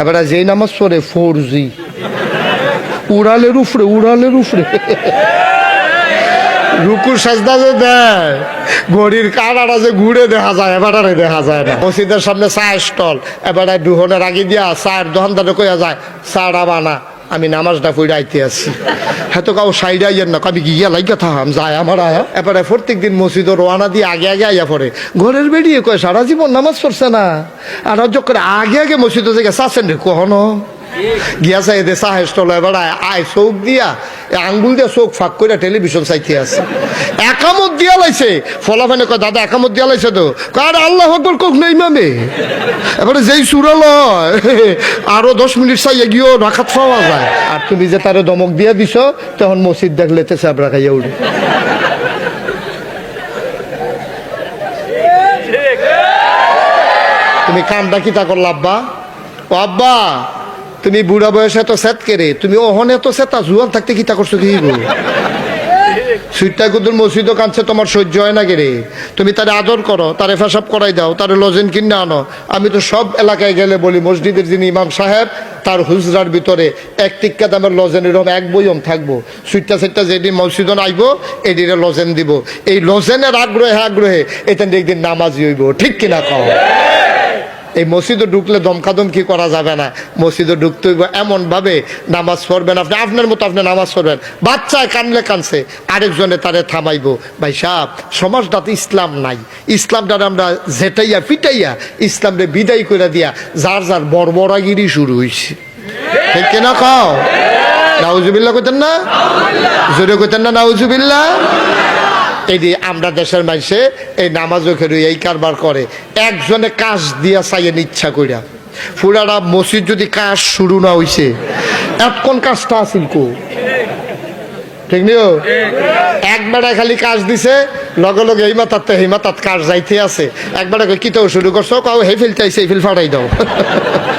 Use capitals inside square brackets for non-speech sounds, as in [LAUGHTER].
এবারে যেই নামাজ ফোর জি উড়ালের উফরে উড়ালের উফরে রুকু সাজদা যে দেয়, ঘড়ির কাটাটা যে ঘুরে দেখা যায়, এবারে দেখা যায় না। মসজিদের সামনে চা স্টল, এবারে দুহনের আগে দিয়া চায়ের দোকানদারে কইয়া যায় চাটা বানা। আমি নামাজটা পড়ে আইতে আছি। হ্যাঁ তো কাউ সাইড আইয়ের না আমি গিয়া লাগথা হাম যায় আমার আয়া। এবারে প্রত্যেক দিন মসজিদ রোয়ানা দিয়ে আগে আগে আইয়া পড়ে। ঘরের বেরিয়ে কয়, সারা জীবন নামাজ পড়ছে না। আর হজক করে আগে আগে মসজিদ থেকে চাচ্ছেন রে গিয়া চাই দে চাহের স্টল বেড়ায়, আয় চৌক দিয়া আঙ্গুল দিয়া চোখ ফাঁক করে টেলিভিশন চাইতে আছে। একামত দিয়া লাইছে। ফলাফানে কয়, দাদা, একামত দিয়া লাইছে তো। কার আল্লাহ আকবর কক নেই মামে। এবারে যেই সুরাল আরও দশ মিনিট চাই গিয়েও রাখাত পাওয়া যায়। আর তুমি যে তারে দমক দিয়া দিছ, তখন মসজিদ দেখলে তে চাবড়া খাইয়া উঠে। তুমি কামটা কি তা করলা, আব্বা? ও আব্বা তুমি বুড়া বয়সে তো সেত কেরে? তুমি ওহনে তো সেতা জুয়ান থাকতে কি তা করছ কি গো সুইটটা কুদুর মসজিদও কাঁদছে, তোমার সহ্য হয় না গেরে তুমি তারে আদর করো, তারে ফেসাব করাই দাও, তারে লজেন কিনে আনো। আমি তো সব এলাকায় গেলে বলি, মসজিদের যিনি ইমাম সাহেব, তার হুজরার ভিতরে এক টিক্কা দামের লজেন এরকম এক বইম থাকব। সুইটটা সেটটা যেদিন মসজিদন আইব এদিনে লজেন দিব। এই লজেনের আগ্রহে আগ্রহে এটা একদিন নামাজি হইব, ঠিক কিনা কও? এই মসজিদে ঢুকলে দমকাদমকি করা যাবে না। মসজিদে ঢুকতে হইব এমন ভাবে নামাজ পড়বেন আপনি, আপনার মতো আপনি নামাজ পড়বেন। বাচ্চায় কানলে কানছে, আরেকজনে তারে থামাইব। ভাই সাহ সমাজটাতে ইসলাম নাই। ইসলামটার আমরা জেটাইয়া পিটাইয়া, ইসলামরে বিদায় করে দিয়া যার যার বর্বরাগিরি শুরু হয়েছে ঠিক কিনা খাও নাউজুবিল্লা কইতেন না? জোরে কইতেন না নাউজুবিল্লা যে আমরা দেশের মানুষে এই নামাজ খেয়ে এই কারবার করে। একজনে কাজ দিয়া চাইয়েন ইচ্ছা কইরা। ফুরারা মসজিদ যদি কাজ শুরু না হইছে এতক্ষণ কাজটা আসিল কো? ঠিক নিও? একবারে খালি কাজ দিছে, লগে লগে এই মাতাতে এই মাতাত কাজ যাইতে আছে। একবারে কি তো শুরু করছ? কাউ হে ফেলতে আইছে, এই ফেল ফাটাই দাও। [LAUGHS]